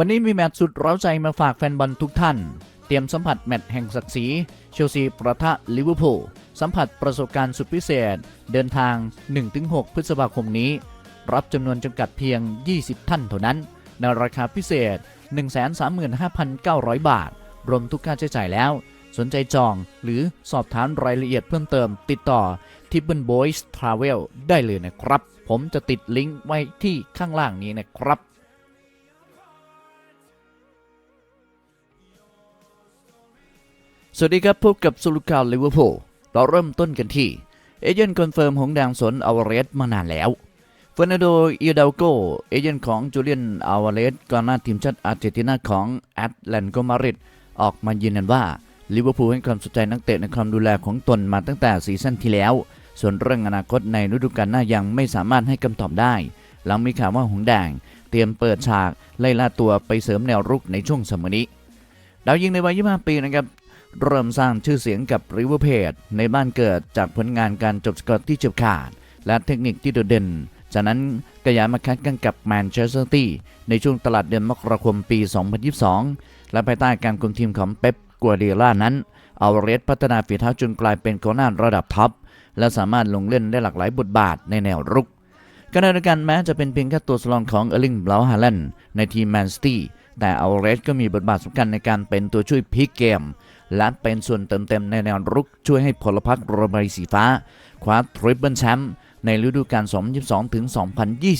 วันนี้มีแมตช์สุดเร้าใจมาฝากแฟนบอลทุกท่าน เตรียมสัมผัสแมตช์แห่งศักดิ์ศรีเชลซีประทะลิเวอร์พูลสัมผัสประสบการณ์สุดพิเศษ เดินทาง 1-6 พฤษภาคมนี้ รับจำนวนจำกัดเพียง 20 ท่านเท่านั้น ในราคาพิเศษ 135,900 บาท รวมทุกค่าใช้จ่ายแล้ว สนใจจองหรือสอบถามรายละเอียดเพิ่มเติม ติดต่อ t i b b l Boys Travel ได้เลยนะครับ ผมจะติดลิงก์ไว้ที่ข้างล่างนี้นะครับ สวัสดีครับ พบกับสุลุกาลิเวอร์พูลเราเริ่มต้นกันที่ เอเจนต์คอนเฟิร์มหงแดงสนอวาเรสมานานแล้วเฟอร์นันโดอีดาโกเอเจนต์ของจูเลียนอาวาเรสกองหน้าทีมชาติอาร์เจนตินาของแอตแลนโกมาริดออกมายืนยันว่าลิเวอร์พูลให้ความสนใจนักเตะในความดูแลของตนมาตั้งแต่ซีซั่นที่แล้ว ส่วนเรื่องอนาคตในฤดูกาลหน้ายังไม่สามารถให้คำตอบได้ หลังมีข่าวว่าหงแดง เตรียมเปิดฉากไล่ล่าตัวไปเสริมแนวรุกในช่วงสมนี้ดาวยิงในวัย 25 ปีนะครับ เริ่มสร้างชื่อเสียงกับริเวอร์เพดในบ้านเกิดจากผลงานการจบสกอร์ที่เฉียบขาด และเทคนิคที่โดดเด่น จากนั้นก็ย้ายมาคัดกันกับแมนเชสเตอร์ตี้ในช่วงตลาดเดือนมกราคมปี 2022 และภายใต้การคุมทีมของเป๊ปกัวเดล่านั้นเอาเรสพัฒนาฝีเท้าจนกลายเป็นกองหน้าระดับท็อปและสามารถลงเล่นได้หลากหลายบทบาทในแนวรุกขณะเดียวกันแม้จะเป็นเพียงแค่ตัวสำรองของเอร์ลิงบลาฮาแลนในทีมแมนซิตี้แต่เอาเรสก็มีบทบาทสำคัญในการเป็นตัวช่วยพลิกเกม และเป็นส่วนเติมเต็มในแนวรุกช่วยให้พลพรรคระบายสีฟ้า คว้าทริปเปิลแชมป์ในฤดูกาล 2022 ถึง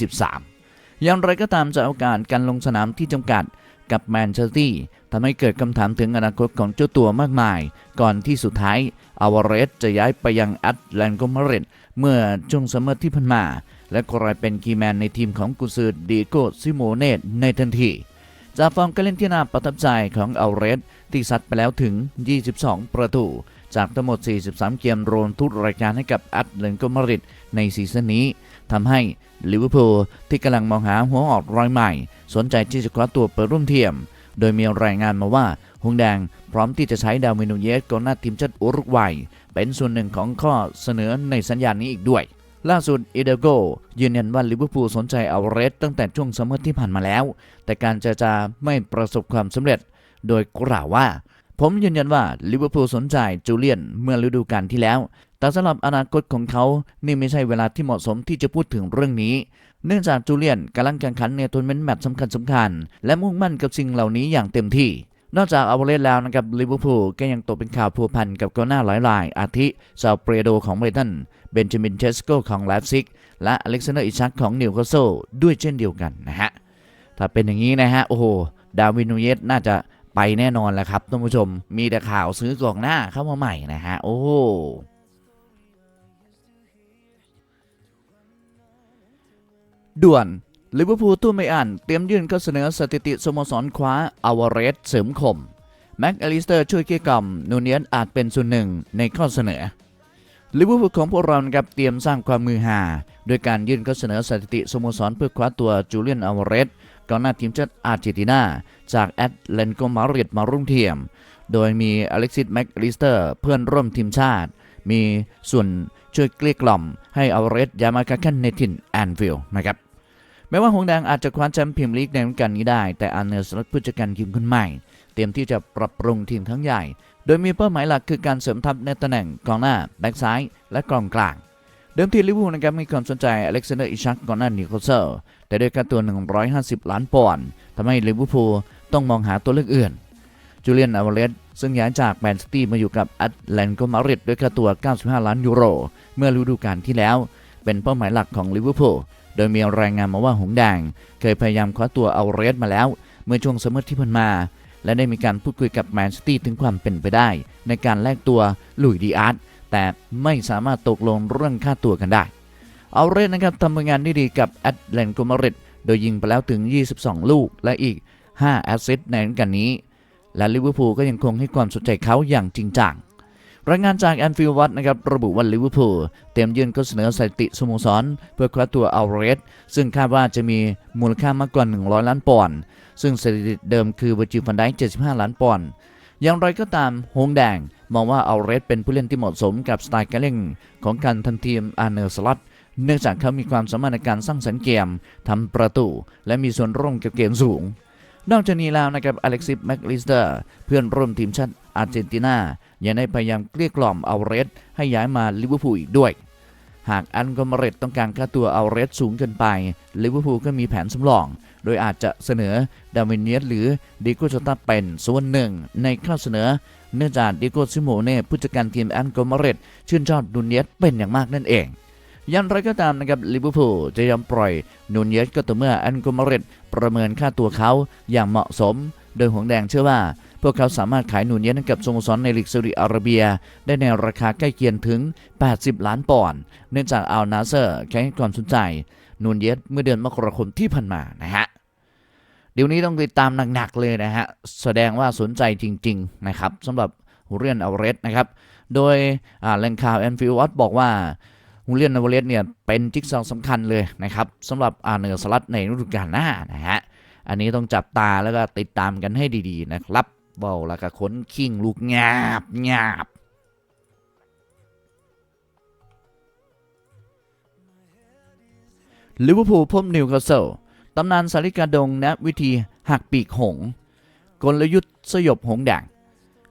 2023 อย่างไรก็ตามจากโอกาสการลงสนามที่จำกัดกับแมนเชสเตอร์ทำให้เกิดคำถามถึงอนาคตของเจ้าตัวมากมาย ก่อนที่สุดท้ายอาวาเรสจะย้ายไปยังแอตแลนโกมาริดเมื่อช่วงซัมเมอร์ที่ผ่านมา และกลายเป็นคีแมนในทีมของกุซือดีโกซิโมเนตในทันที จากฟอร์มการเล่นที่น่าประทับใจของเอัลเรสที่ซัดไปแล้วถึง 22 ประตู จากทั้งหมด 43 เกมรวมทุกรายการให้กับแอตเลนโกมาริดในซีซั่นนี้ทำให้ลิเวอร์พูลที่กำลังมองหาหัวออกรอยใหม่ สนใจที่จะคว้าตัวไปร่วมทียม โดยมีรายงานมาว่าหงแดงพร้อมที่จะใช้ดาวินูเยสกองหน้าทีมชาติอุรุกวัย เป็นส่วนหนึ่งของข้อเสนอในสัญญาณนี้อีกด้วย ล่าสุดอีเดโกยืนยันว่าลิเวอร์พูลสนใจเอาเรสตั้งแต่ช่วงซัมเมอร์ที่ผ่านมาแล้ว แต่การเจรจาไม่ประสบความสำเร็จ โดยกล่าวว่า ผมยืนยันว่าลิเวอร์พูลสนใจจูเลียนเมื่อฤดูกาลที่แล้ว แต่สำหรับอนาคตของเขา นี่ไม่ใช่เวลาที่เหมาะสมที่จะพูดถึงเรื่องนี้ เนื่องจากจูเลียนกำลังแข่งขันในทัวร์นาเมนต์แมตช์สำคัญสำคัญๆและมุ่งมั่นกับสิ่งเหล่านี้อย่างเต็มที่ นอกจากอาวเลสแล้วนะครับลิเวอร์พูลก็ยังตกเป็นข่าวพัวพันกับกองหน้าหลายราย อาทิซาเปรโดของไบรตันเบนจามินเชสโกของแลฟซิก และอเล็กซานเดอร์อิชักของนิวคาสเซิลด้วยเช่นเดียวกันนะฮะ ถ้าเป็นอย่างนี้นะฮะ โอ้โห ดาวินูเยสน่าจะไปแน่นอนแหละครับท่านผู้ชม มีแต่ข่าวซื้อกองหน้าเข้ามาใหม่นะฮะ โอ้ด่วน ลิเวอร์พูลตู้ไม่อ่านเตรียมยื่นข้อเสนอสถิติสโมสรคว้าอาวาเรสเสริมคม แม็กอลิสเตอร์ช่วยเกลี้ยกล่อมนูเนียนอาจเป็นส่วนหนึ่งในข้อเสนอลิเวอร์พูลของพวกเรานะครับเตรียมสร้างความมือหาโดยการยื่นข้อเสนอสถิติสโมสรเพื่อคว้าตัวจูเลียนอาวาเรสกองหน้าทีมชาติอาร์เจนตินาจากแอตเลนโกมาริดมารุ่งเทียม โดยมีอเล็กซิสแม็กอลิสเตอร์เพื่อนร่วมทีมชาติ มีส่วนช่วยเกลี้ยกล่อมให้อาวาเรสย้ายมาค้าแข่งในถิ่นแอนฟิลด์นะครับ แม้ว่าหงส์แดงอาจจะคว้าแชมป์พรีเมียร์ลีกในฤดูกาลนี้ได้ แต่อาร์เนอร์สล็อตผู้จัดการทีมคนใหม่ เตรียมที่จะปรับปรุงทีมครั้งใหญ่ โดยมีเป้าหมายหลักคือการเสริมทัพในตำแหน่งกองหน้า แบ็กซ้าย และกองกลาง เดิมทีลิเวอร์พูลนะครับมีความสนใจอเล็กซานเดอร์อิชักกองหน้านิโคลเซลแต่ด้วยค่าตัว 150 ล้านปอนด์ทำให้ลิเวอร์พูลต้องมองหาตัวเลือกอื่นจูเลียนอาวาเลสซึ่งย้ายจากแมนซิตี้มาอยู่กับแอตแลนโกมาริดด้วยค่าตัว 95 ล้านยูโร เมื่อฤดูกาลที่แล้ว เป็นเป้าหมายหลักของลิเวอร์พูล โดยมีรายงานมาว่าหงส์แดงเคยพยายามคว้าตัวเอาเรสมาแล้ว เมื่อช่วงซัมมอร์ที่ผ่านมา และได้มีการพูดคุยกับแมนซิตี้ถึงความเป็นไปได้ ในการแลกตัวลุยดีอาร์ตแต่ไม่สามารถตกลงเรื่องค่าตัวกันได้ เอาเรสนะครับทำผลงานได้ดีกับแอตแลนโกมาริดโดยยิงไปแล้วถึง 22 ลูกและอีก 5 แอสซิสต์ในฤดูกาลนี้ และลิเวอร์พูลก็ยังคงให้ความสนใจเขาอย่างจริงจัง รายงานจากแอนฟิลวัตนะครับระบุว่าลิเวอร์พูลเตรียมยื่นข้อเสนอสถิติสโมสร เพื่อคว้าตัวอัลเรสซึ่งคาดว่าจะมีมูลค่ามากกว่า 100 ล้านปอนด์ซึ่งสถิติเดิมคือเวอร์จิลฟันได75 ล้านปอนด์อย่างไรก็ตามโฮงแดงมองว่าอัลเรสเป็นผู้เล่นที่เหมาะสมกับสไตล์การเล่นของการทำทีมอาร์เนอร์สลัดเนื่องจากเขามีความสามารถในการสร้างสรรค์เกมทำประตู และมีส่วนร่วมกับเกมสูง นอกจากนี้แล้วนะครับอเล็กซิสแม็กลิสเตอร์เพื่อนร่วมทีมชาติอาร์เจนตินายังได้พยายามเกลี้ยกล่อมเอาเรสให้ย้ายมาลิเวอร์พูลอีกด้วย หากอันกอมเรตต้องการค่าตัวเอาเรสสูงเกินไปลิเวอร์พูลก็มีแผนสำรอง โดยอาจจะเสนอดาวินเนียสหรือดิโกโจตาเป็นส่วนหนึ่ง ในข้อเสนอ เนื่องจากดิโกซิโมเน่ผู้จัดการทีมอันกอมเรตชื่นชอบดูเนียสเป็นอย่างมากนั่นเอง ย่างไรก็ตามนะครับลิเวอร์พูลจะยอมปล่อยนูนเยสก็ต่อเมื่ออันโกมาเรตประเมินค่าตัวเขาอย่างเหมาะสม โดยหงแดงเชื่อว่า พวกเขาสามารถขายนูนเยสให้กับสโมสรในลีกซาอุดิอาระเบีย ได้ในราคาใกล้เคียงถึง 80 ล้านปอนด์เนื่องจากอัลนาเซอร์แข่งความสนใจนูนเยสเมื่อเดือนมกราคมที่ผ่านมานะฮะเดี๋ยวนี้ต้องติดตามหนักๆเลยนะฮะแสดงว่าสนใจจริง ๆ นะครับสำหรับเรียนอัลเรสนะครับโดยแหล่งข่าวแอนฟิลวัตบอกว่า ฮูเลียนนาวเลสเนี่ยเป็นจิ๊กซอว์สำคัญเลยนะครับสำหรับอาเนอร์สลัดในฤดูกาลหน้านะฮะอันนี้ต้องจับตาแล้วก็ติดตามกันให้ดีๆนะครับเบาแล้วก็ค้นคิงลูกงาบงาบลิเวอร์พูลพบนิวคาสเซิลตำนานสาริกาดงนะวิธีหักปีกหง กลยุทธ์สยบหงส์แดง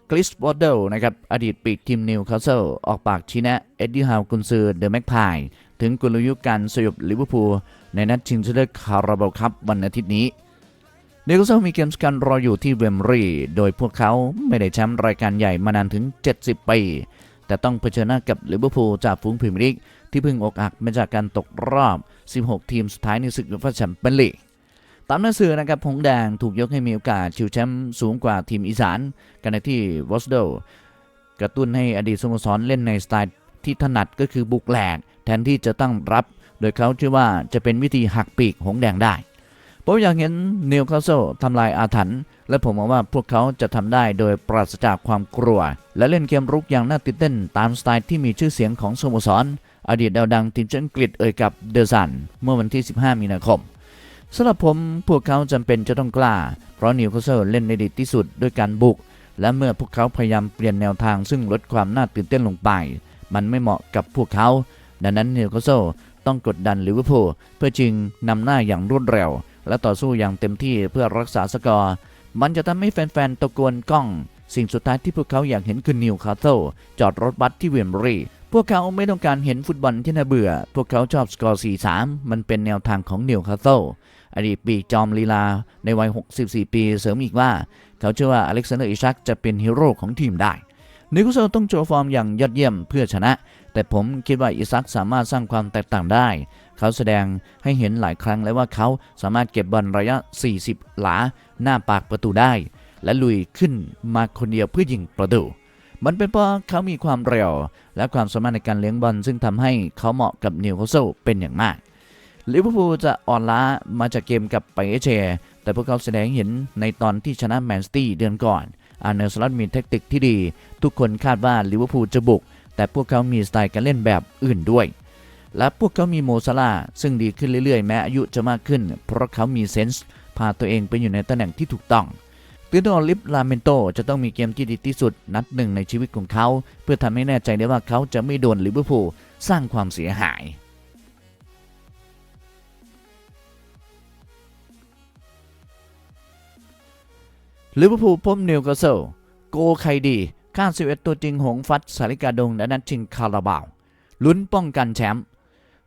คริสวอดเดลนะครับอดีตปีกทีมนิวคาสเซิลออกปากชี้แนะเอ็ดดี้ฮาวกุนซือเดอะแม็กพายถึงกลยุทธ์การสยบลิเวอร์พูลในนัดชิงชนะเลิศคาราบาลคัพวันอาทิตย์นี้นิวคาสเซิลมีเกมสกันรออยู่ที่เวมรีโดยพวกเขาไม่ได้แชมป์รายการใหญ่มานานถึง 70 ปี แต่ต้องเผชิญหน้ากับลิเวอร์พูลจากฝูงพรีเมียร์ลีกที่เพิ่งอกหักมาจากการตกรอบ 16 ทีมสุดท้ายในศึกยูฟ่าแชมเปี้ยนลีก ตามหนังสือนะครับหงแดงถูกยกให้มีโอกาสชิวแชมป์สูงกว่าทีมอีสานกันในที่วอสโดกระตุ้นให้อดีตสโมสรเล่นในสไตล์ที่ถนัดก็คือบุกแหลก แทนที่จะตั้งรับ โดยเขาเชื่อว่าจะเป็นวิธีหักปีกหงแดงได้ ผมอยากเห็นนิวคาสเซิลทำลายอาถรรพ์และผมมองว่าพวกเขาจะทำได้โดยปราศจากความกลัว และเล่นเกมรุกอย่างน่าตื่นเต้นตามสไตล์ที่มีชื่อเสียงของสโมสรอดีตดาวดังทีมชาติอังกฤษเอ่ยกับเดอะซันเมื่อวันที่ 15 มีนาคม สำหรับผมพวกเขาจำเป็นจะต้องกล้า เพราะนิวคาสเซิลเล่นได้ดีที่สุดด้วยการบุก และเมื่อพวกเขาพยายามเปลี่ยนแนวทางซึ่งลดความน่าตื่นเต้นลงไป มันไม่เหมาะกับพวกเขา ดังนั้นนิวคาสเซิลต้องกดดันลิเวอร์พูลเพื่อจึงนำหน้าอย่างรวดเร็ว และต่อสู้อย่างเต็มที่เพื่อรักษาสกอร์ มันจะทำให้แฟนๆตะโกนก้อง สิ่งสุดท้ายที่พวกเขาอยากเห็นคือนิวคาสเซิลจอดรถบัสที่เวมบรีพวกเขาไม่ต้องการเห็นฟุตบอลที่น่าเบื่อ พวกเขาชอบสกอร์ 4-3 มันเป็นแนวทางของนิวคาสเซิล อดีตปีจอมลีลาในวัย 64 ปีเสริมอีกว่า เขาเชื่อว่าอเล็กซานเดอร์อิชักจะเป็นฮีโร่ของทีมได้นิวคเซลต้องโชว์ฟอร์มอย่างยอดเยี่ยมเพื่อชนะ แต่ผมคิดว่าอิซักสามารถสร้างความแตกต่างได้ เขาแสดงให้เห็นหลายครั้งแล้วว่าเขาสามารถเก็บบอลระยะ 40 หลา หน้าปากประตูได้ และลุยขึ้นมาคนเดียวเพื่อยิงประตูมันเป็นเพราะเขามีความเร็ว และความสามารถในการเลี้ยงบอลซึ่งทำให้เขาเหมาะกับนิวคาสเซิลเป็นอย่างมาก ลิเวอร์พูลจะอ่อนล้ามาจากเกมกับไปเอเชแต่พวกเขาแสดงเห็นในตอนที่ชนะแมนซิตี้เดือนก่อน อาร์เนลสล็อตมีเทคนิคที่ดี ทุกคนคาดว่าลิเวอร์พูลจะบุก แต่พวกเขามีสไตล์การเล่นแบบอื่นด้วย และพวกเขามีโมซาลาซึ่งดีขึ้นเรื่อยๆ แม้อายุจะมากขึ้น เพราะเขามีเซนส์พาตัวเองไปอยู่ในตำแหน่งที่ถูกต้องติโดลิฟลาเมนโตจะต้องมีเกมที่ดีที่สุดนัดหนึ่งในชีวิตของเขา เพื่อทำให้แน่ใจได้ว่าเขาจะไม่โดนลิเวอร์พูลสร้างความเสียหาย ลิเวอร์พูลพบนิวคาสเซิลโกใครดีข้า11ตัวจริงหงฟัดสาริกาดงและนัดชิงคาราบาว ลุ้นป้องกันแชมป์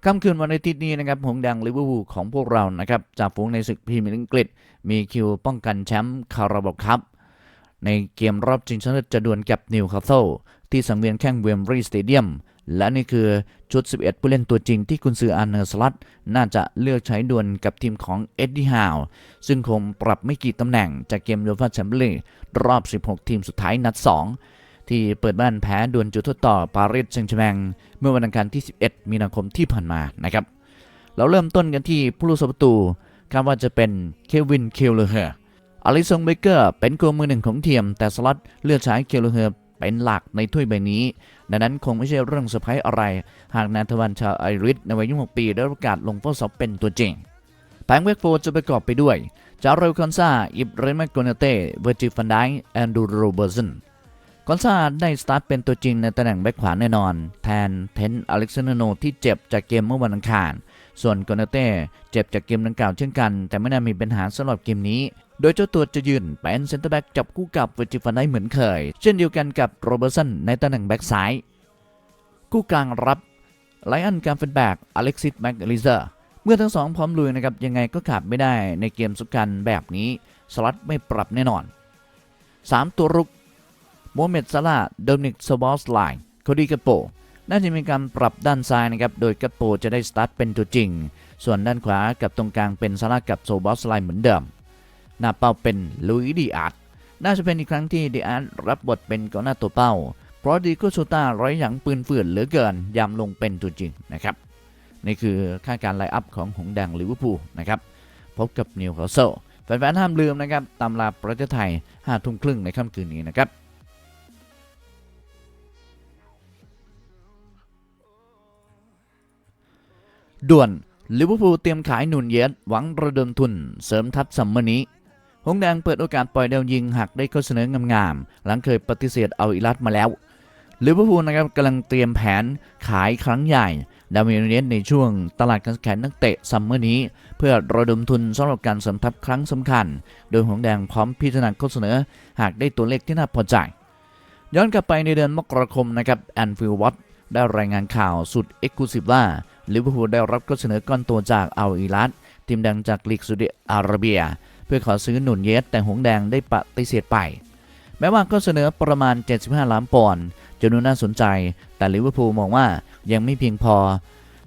ค่ำคืนวันอาทิตย์นี้นะครับหงแดงลิเวอร์พูลของพวกเรานะครับจากฝูงในศึกพรีเมียร์ลีกอังกฤษ มีคิวป้องกันแชมป์คาราบาวครับในเกมรอบชิงชนะเลิศจะดวลกับนิวคาสเซิลที่สังเวียนแข่งเวมบรีสเตเดียม และนี่คือชุด 11 ผู้เล่นตัวจริงที่กุนซืออาร์เนอร์สลัตน่าจะเลือกใช้ดวลกับทีมของเอ็ดดี้ฮาวซึ่งคงปรับไม่กี่ตำแหน่งจากเกมยูฟ่าแชมเปี้ยนลีกรอบ 16 ทีมสุดท้ายนัด 2 ที่เปิดบ้านแพ้ดวลจุดโทษต่อปารีสแซงต์แชงเมื่อวันอังคารที่ 11 มีนาคมที่ผ่านมานะครับเราเริ่มต้นกันที่ผู้รักษาประตูคาดว่าจะเป็นเควินเคลเลอร์อลิซงเบเกอร์เป็นโกลมือหนึ่งของทีมแต่สล็อตเลือกใช้เคลเลอร์ เป็นหลักในถ้วยใบนี้ ดังนั้นคงไม่ใช่เรื่องเซอร์ไพรส์อะไร หากนาทวันชาไอริสในวัย26ปีได้ประกาศลงเฝ้าสอบเป็นตัวจริงแผงเวกโฟร์จะประกอบไปด้วยจาเรลคอนซาอิบเรนแมกโกเนเต้เวอร์จิฟันไดแอนดูโรเบอร์สันคอนซาได้สตาร์ทเป็นตัวจริงในตำแหน่งแบ็คขวาแน่นอน แทนเทนอเล็กซานโนที่เจ็บจากเกมเมื่อวันอังคาร ส่วนโกเนเต้เจ็บจากเกมดังกล่าวเช่นกัน แต่ไม่น่ามีปัญหาสำหรับเกมนี้ โดยเจ้าตัวจะยืนเป็นเซนเตอร์แบ็กจับคู่กับเวอร์จิฟันไดเหมือนเคย เช่นเดียวกันกับโรเบอร์สันในตำแหน่งแบ็กซ้าย คู่กลางรับไลอันการเฟนแบกอเล็กซิสแม็กลิเซอร์เมื่อทั้งสองพร้อมลุยนะครับยังไงก็ขาดไม่ได้ในเกมสุกันแบบนี้สลัดไม่ปรับแน่นอน 3 ตัวรุกโมเมดซาลาโดมินิกสบอสไลน์โคดีกาโปน่าจะมีการปรับด้านซ้ายนะครับ โดยกัปโปจะได้สตาร์ทเป็นตัวจริง ส่วนด้านขวากับตรงกลางเป็นซาลากับโซบอสไลน์เหมือนเดิม หน้าเป้าเป็นลุยดีอาร์ตน่าจะเป็นอีกครั้งที่ดีอาร์ตรับบทเป็นกองหน้าตัวเป้า เพราะดีโกโชต้าร้อยหยังปืนเฟื่อนเหลือเกินยามลงเป็นตัวจริงนะครับนี่คือค่าการไลน์อัพของหงแดงลิเวอร์พูลนะครับพบกับนิวคาสเซิลแฟนๆห้ามลืมนะครับตามลาประเทศไทย5ทุ่มครึ่งในค่ำคืนนี้นะครับด่วนลิเวอร์พูลเตรียมขายหนุนเยสหวังระดมทุน เสริมทัพซัมเมอร์นี้ หงแดงเปิดโอกาสปล่อยดาวยิงหากได้ข้อเสนองามๆ หลังเคยปฏิเสธเอาอิรัตมาแล้วลิเวอร์พูลนะครับกำลังเตรียมแผนขายครั้งใหญ่ดาวินเนสในช่วงตลาดการแข่งนักเตะซัมเมอร์นี้ เพื่อระดมทุนสำหรับการสริมทัพครั้งสำคัญ โดยหงแดงพร้อมพิจารณาข้อเสนอ หากได้ตัวเลขที่น่าพอใจ ย้อนกลับไปในเดือนมกราคมนะครับแอนฟิลวัตได้รายงานข่าวสุดเอ็กซ์คลูซีฟว่าลิเวอร์พูลได้รับข้อเสนอก้อนโตจากอัลอิรัตทีมดังจากลีกซาอุดิอาระเบีย พื่อขอซื้อหนุนเยสแต่หงแดงได้ปฏิเสธไป แม้ว่าข้อเสนอประมาณ 75 ล้านปอนด์จะดูน่าสนใจ แต่ลิเวอร์พูลมองว่ายังไม่เพียงพอ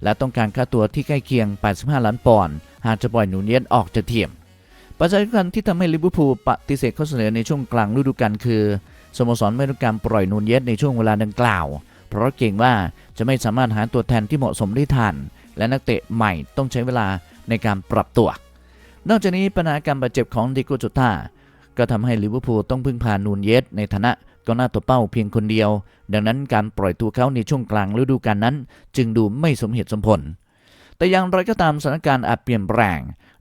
และต้องการค่าตัวที่ใกล้เคียง 85 ล้านปอนด์หากจะปล่อยหนุนเยสออกจากทีมปัจจัยสำคัญที่ทำให้ลิเวอร์พูลปฏิเสธข้อเสนอในช่วงกลางฤดูกาลคือสโมสรไม่ต้องการปล่อยนูนเยสในช่วงเวลาดังกล่าว เพราะเกรงว่าจะไม่สามารถหาตัวแทนที่เหมาะสมได้ทัน และนักเตะใหม่ต้องใช้เวลาในการปรับตัว นอกจากนี้ปัญหาการบาดเจ็บของดิโกโจตาก็ทำให้ลิเวอร์พูลต้องพึ่งพานูนเยสในฐานะกองหน้าตัวเป้าเพียงคนเดียว ดังนั้นการปล่อยตัวเขาในช่วงกลางฤดูกาลนั้น จึงดูไม่สมเหตุสมผล แต่อย่างไรก็ตามสถานการณ์อาจเปลี่ยนแปลง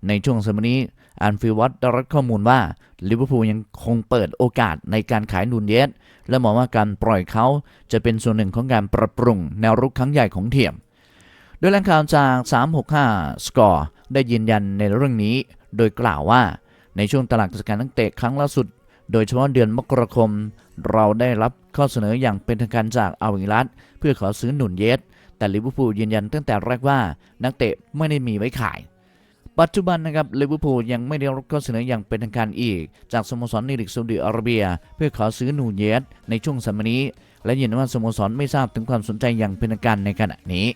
ในช่วงสมัยนี้อันฟิวัตได้รับข้อมูลว่าลิเวอร์พูลยังคงเปิดโอกาสในการขายนูนเยสและมองว่าการปล่อยเขาจะเป็นส่วนหนึ่งของการปรับปรุงแนวรุกครั้งใหญ่ของทีม โดยแหล่งข่าวจาก 365สกอร์ได้ยืนยันในเรื่องนี้ โดยกล่าวว่าในช่วงตลาดการนักเตะครั้งล่าสุด โดยเฉพาะเดือนมกราคม เราได้รับข้อเสนออย่างเป็นทางการจากอัลอิรัตเพื่อขอซื้อหนุนเยส แต่ลิเวอร์พูลยืนยันตั้งแต่แรกว่านักเตะไม่ได้มีไว้ขาย ปัจจุบันนะครับลิเวอร์พูลยังไม่ได้รับข้อเสนออย่างเป็นทางการอีก จากสโมสรในลีกซาอุดิอาระเบีย เพื่อขอซื้อนูนเยสในช่วงสมัยนี้ และยืนยันว่าสโมสรไม่ทราบถึงความสนใจอย่างเป็นทางการในขณะนี้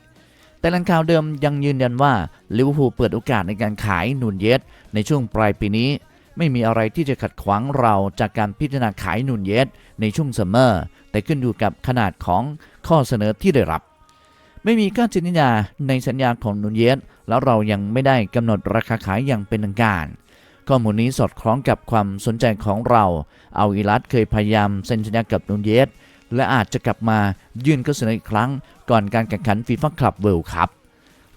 แต่แหล่งข่าวเดิมยังยืนยันว่าลิเวอร์พูลเปิดโอกาสในการขายนูนเยสในช่วงปลายปีนี้ ไม่มีอะไรที่จะขัดขวางเราจากการพิจารณาขายนูนเยสในช่วงซัมเมอร์ แต่ขึ้นอยู่กับขนาดของข้อเสนอที่ได้รับ ไม่มีการจินยาในสัญญาของนูนเยสแล้วเรายังไม่ได้กำหนดราคาขายอย่างเป็นทางการข้อมูลนี้สอดคล้องกับความสนใจของเรา เอาอิรัตเคยพยายามเซ็นสัญญากับนูนเยสและอาจจะกลับมายื่นข้อเสนออีกครั้ง ก่อนการแข่งขันฟีฟ่าคลับเวิลด์คัพ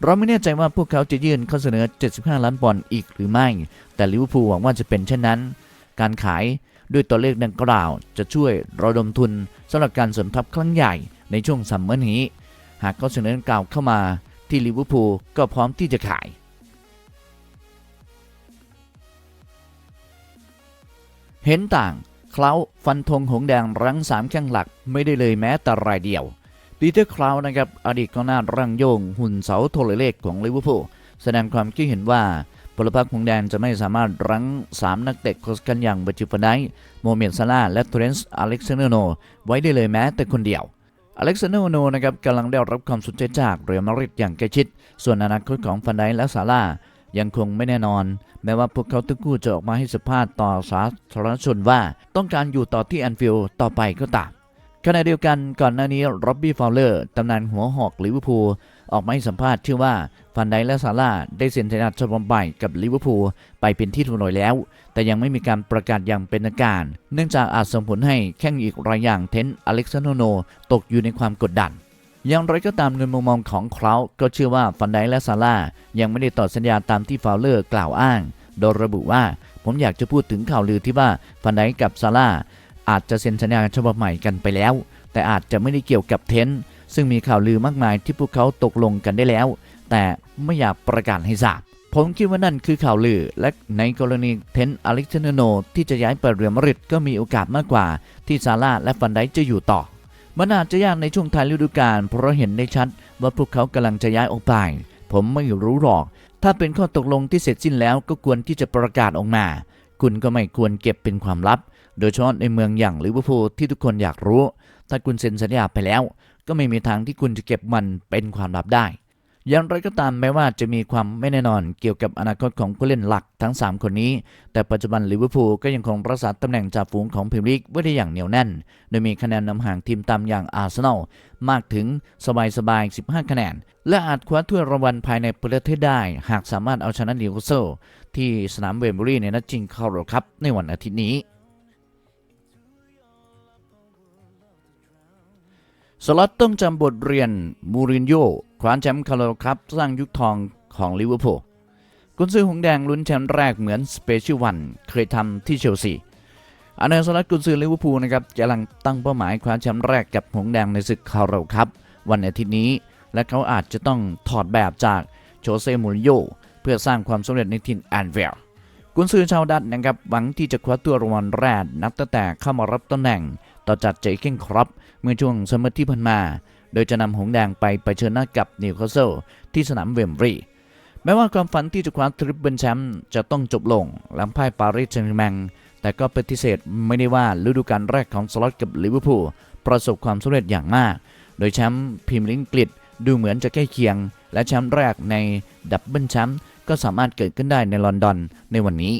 เราไม่แน่ใจว่าพวกเขาจะยื่นข้อเสนอ 75 ล้านปอนด์อีกหรือไม่ แต่ลิเวอร์พูลหวังว่าจะเป็นเช่นนั้น การขายด้วยตัวเลขดังกล่าวจะช่วยระดมทุนสำหรับการเสริมทัพครั้งใหญ่ในช่วงซัมเมอร์นี้ หากข้อเสนอดังกล่าวเข้ามาที่ลิเวอร์พูลก็พร้อมที่จะขาย เห็นต่างเคล้าฟันธงหงแดงรั้งสามแข้งหลักไม่ได้เลยแม้แต่รายเดียว ปีเตอร์คลาวนะครับอดีตกองหน้ารังโยง หุ่นเสาโทรเลขของลิเวอร์พูลแสดงความคิดเห็นว่าพลพรรคหงแดงจะไม่สามารถรั้ง 3 นักเตะโคสกันอย่างเบจิฟานไดโมเมนซาลาและเทรนส์อเล็กซานเดอร์โน ไว้ได้เลยแม้แต่คนเดียว อเล็กซานเดอร์โนนะครับกำลังได้รับความสนใจจากเรอัลมาดริดอย่างใกล้ชิด ส่วนอนาคตของฟันไดและซาร่ายังคงไม่แน่นอน แม้ว่าพวกเขาทั้งคู่จะออกมาให้สัมภาษณ์ต่อสาธารณชนว่า ต้องการอยู่ต่อที่แอนฟิลด์ต่อไปก็ตาม ขณะเดียวกันก่อนหน้านี้ร็อบบี้ฟาวเลอร์ตำนานหัวหอกลิเวอร์พูลออกมาให้สัมภาษณ์ชื่อว่าฟันไดและซาร่าได้เซ็นสัญญาฉบับใหม่กับลิเวอร์พูลไปเป็นที่ทุนอยแล้ว แต่ยังไม่มีการประกาศอย่างเป็นทางการ เนื่องจากอาจส่งผลให้แข้งอีกรายอย่างเทนอเล็กซานโดโนตกอยู่ในความกดดัน อย่างไรก็ตามในมุมมองของเขาก็เชื่อว่าฟันไดและซาร่ายังไม่ได้ต่อสัญญาตามที่ฟาวเลอร์กล่าวอ้าง โดยระบุว่าผมอยากจะพูดถึงข่าวลือที่ว่าฟันไดกับซาร่า อาจจะเซ็นสัญญาฉบับใหม่กันไปแล้ว แต่อาจจะไม่ได้เกี่ยวกับเทนซึ่งมีข่าวลือมากมายที่พวกเขาตกลงกันได้แล้ว แต่ไม่อยากประกาศให้ทราบผมคิดว่านั่นคือข่าวลือ และในกรณีเทนต์อเล็กซานเดโน ที่จะย้ายไปเรียมาริดก็มีโอกาสมากกว่า ที่ซาร่าและฟันไดจะอยู่ต่อ มันอาจจะยากในช่วงท้ายฤดูกาลเพราะเห็นได้ชัดว่าพวกเขากำลังจะย้ายออกไป ผมไม่รู้หรอก ถ้าเป็นข้อตกลงที่เสร็จสิ้นแล้วก็ควรที่จะประกาศออกมา คุณก็ไม่ควรเก็บเป็นความลับ โดยเฉพาะในเมืองอย่างลิเวอร์พูลที่ทุกคนอยากรู้ ถ้าคุณเซ็นสัญญาไปแล้ว ก็ไม่มีทางที่คุณจะเก็บมันเป็นความลับได้ อย่างไรก็ตามแม้ว่าจะมีความไม่แน่นอนเกี่ยวกับอนาคตของผู้เล่นหลักทั้ง 3 คนนี้ แต่ปัจจุบันลิเวอร์พูลก็ยังคงรักษาตำแหน่งจ่าฝูงของพรีเมียร์ลีกไว้ได้อย่างเหนียวแน่น โดยมีคะแนนนำห่างทีมตามอย่างอาร์เซนอลมากถึงสบายๆ 15 คะแนน และอาจคว้าถ้วยรางวัลภายในประเทศได้ หากสามารถเอาชนะนิวคาสเซิล ที่สนามเวมบรีในนัดชิงเข้ารอบคัพในวันอาทิตย์นี้สล็อตต้องจำบทเรียนมูรินโญ่คว้าแชมป์คาราบาวครับสร้างยุคทองของลิเวอร์พูลกุนซือหงแดงลุ้นแชมป์แรกเหมือนสเปเชียลวันเคยทำที่เชลซีอาร์เนลสล็อตกุนซือลิเวอร์พูลนะครับกำลังตั้งเป้าหมายคว้าแชมป์แรกกับหงแดงในศึกคาราบาวครับวันอาทิตย์นี้ และเขาอาจจะต้องถอดแบบจากโชเซ่มูรินโญ่ เพื่อสร้างความสำเร็จในทีมแอนเวลกุนซือชาวดัตนะครับหวังที่จะคว้าตัวรางวัลแรกนับตั้งแต่เข้ามารับตำแหน่ง ต่อจากเจเก้นครอปเมื่อช่วงซัมเมอร์ที่ผ่านมา โดยจะนำหงแดงไปไปเชิญหน้ากับนิวคาสเซิลที่สนามเวมบรีแม้ว่าความฝันที่จะคว้าทริปเปิลแชมป์จะต้องจบลง หลังพ่ายปารีสแซงต์แชร์แมงแต่ก็ปฏิเสธไม่ได้ว่าฤดูกาลแรกของสล็อตกับลิเวอร์พูลประสบความสำเร็จอย่างมาก โดยแชมป์พรีเมียร์ลีกอังกฤษดูเหมือนจะใกล้เคียง และแชมป์แรกในดับเบิลแชมป์ก็สามารถเกิดขึ้นได้ในลอนดอนในวันนี้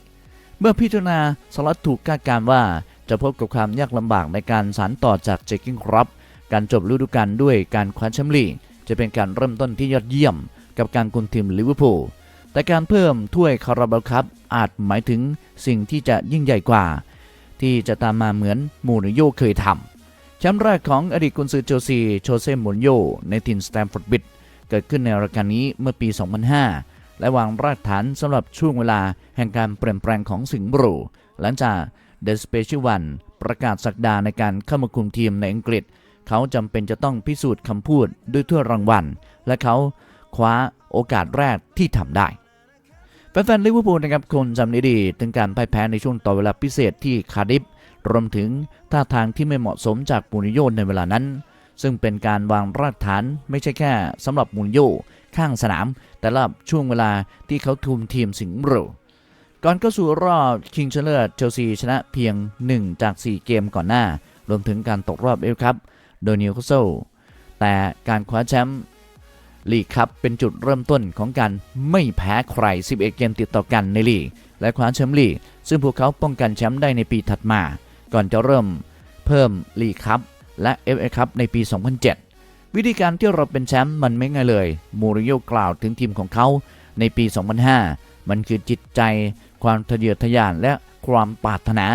เมื่อพิจารณาสล็อตถูกคาดการว่าจะพบกับความยากลำบากในการสานต่อจากเจคกิ้งครับการจบฤดูกาลด้วยการคว้าแชมป์ลีกจะเป็นการเริ่มต้นที่ยอดเยี่ยม กับการคุมทีมลิเวอร์พูลแต่การเพิ่มถ้วยคาราบาวครับอาจหมายถึงสิ่งที่จะยิ่งใหญ่กว่า ที่จะตามมาเหมือนมูรินโญ่เคยทำแชมป์แรกของอดีตกุนซือเชลซีโชเซ่มูรินโญ่ในทีมสแตมฟอร์ดบิด เกิดขึ้นในรายการนี้เมื่อปี 2005 และวางรากฐานสำหรับช่วงเวลาแห่งการเปลี่ยนแปลงของสิงห์บรูหลังจาก The Special One ประกาศสักดาในการเข้ามาคุมทีมในอังกฤษ เขาจำเป็นจะต้องพิสูจน์คำพูดด้วยถ้วยรางวัล และเขาคว้าโอกาสแรกที่ทำได้แฟนๆลิเวอร์พูลนะครับคนจำได้ดีถึงการพ่ายแพ้ในช่วงต่อเวลาพิเศษที่คาร์ดิฟรวมถึงท่าทางที่ไม่เหมาะสมจากมูริโญ่ในเวลานั้น ซึ่งเป็นการวางรากฐานไม่ใช่แค่สำหรับมูนโญ่ข้างสนาม แต่ละช่วงเวลาที่เขาทุมทีมสิงห์บรูก่อนเข้าสู่รอบคิงเชเลอร์เชลซีชนะเพียง 1 จาก 4 เกมก่อนหน้า รวมถึงการตกรอบเอฟครับโดยนิวคาสเซิลแต่การคว้าแชมป์ลีกครับเป็นจุดเริ่มต้นของการไม่แพ้ใคร 11 เกมติดต่อกันในลีก และคว้าแชมป์ลีก ซึ่งพวกเขาป้องกันแชมป์ได้ในปีถัดมา ก่อนจะเริ่มเพิ่มลีกครับ และ FA ครับในปี 2007 วิธีการที่เราเป็นแชมป์มันไม่ง่ายเลย มูริโญ่กล่าวถึงทีมของเขาในปี 2005 มันคือจิตใจ ความทะเยอทะยานและความปรารถนา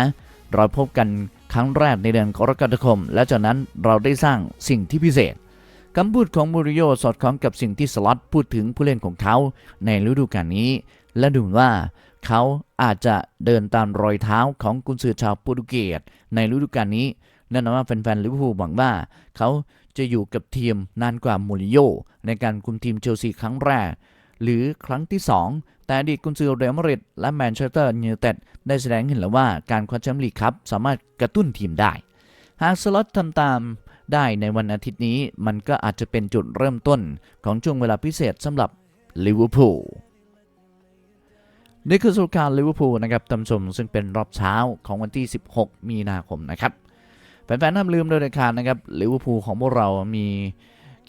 เราพบกันครั้งแรกในเดือนกรกฎาคม และจากนั้นเราได้สร้างสิ่งที่พิเศษคำพูดของมูริโญ่สอดคล้องกับสิ่งที่สล็อตพูดถึงผู้เล่นของเขาในฤดูกาลนี้ และดูว่าเขาอาจจะเดินตามรอยเท้าของกุนซือชาวโปรตุเกสในฤดูกาลนี้ แน่นอนว่าแฟนๆลิเวอร์พูลหวังว่า เขาจะอยู่กับทีมนานกว่ามูริโญ่ในการคุมทีมเชลซีครั้งแรก หรือครั้งที่ 2 แต่อดีตกุนซือเรอัลมาดริดและแมนเชสเตอร์ยูไนเต็ดได้แสดงเห็นแล้วว่าการคว้าแชมป์ลีกครับสามารถกระตุ้นทีมได้ หากสล็อตทำตามได้ในวันอาทิตย์นี้มันก็อาจจะเป็นจุดเริ่มต้นของช่วงเวลาพิเศษสำหรับลิเวอร์พูลนี่คือสรุปการลิเวอร์พูลนะครับท่านผู้ชมซึ่งเป็นรอบเช้าของวันที่ 16 มีนาคมนะครับ แฟนๆห้ามลืมโดยเด็ดขาดนะครับลิเวอร์พูลของพวกเรามี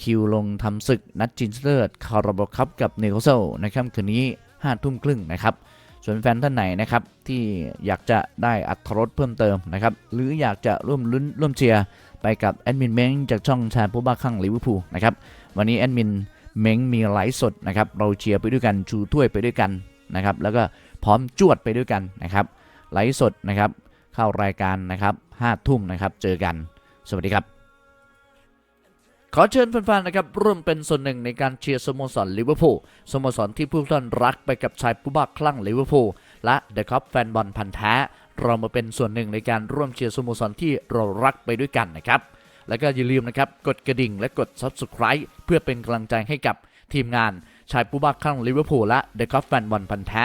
คิวลงทำศึกนัดจินเลิร์ดคาราบาวคัพกับเนิวคาสเซิลในค่ำคืนนี้5ทุ่มครึ่งนะครับ ส่วนแฟนท่านไหนนะครับที่อยากจะได้อัตรสเพิ่มเติมนะครับ หรืออยากจะร่วมลุ้นร่วมเชียร์ไปกับแอดมินเม้งจากช่องแชร์ผู้บ้าคลั่งลิเวอร์พูลนะครับ วันนี้แอดมินเม้งมีไลฟ์สดนะครับ เราเชียร์ไปด้วยกันชูถ้วยไปด้วยกันนะครับ แล้วก็พร้อมจวดไปด้วยกันนะครับ ไลฟ์สดนะครับ เข้ารายการนะครับห้าทุ่มนะครับ เจอกัน สวัสดีครับ ขอเชิญแฟนๆนะครับร่วมเป็นส่วนหนึ่งในการเชียร์สโมสรลิเวอร์พูลสโมสรที่ผู้ท่านรักไปกับชายผู้บ้าคลั่งลิเวอร์พูลและเดอะคัพแฟนบอลพันธ์แท้เรามาเป็นส่วนหนึ่งในการร่วมเชียร์สโมสรที่เรารักไปด้วยกันนะครับ แล้วก็อย่าลืมนะครับกดกระดิ่งและกด Subscribe เพื่อเป็นกำลังใจให้กับทีมงานชายผู้บ้าคลั่งลิเวอร์พูลและเดอะคัฟแฟนบอลพันธ์แท้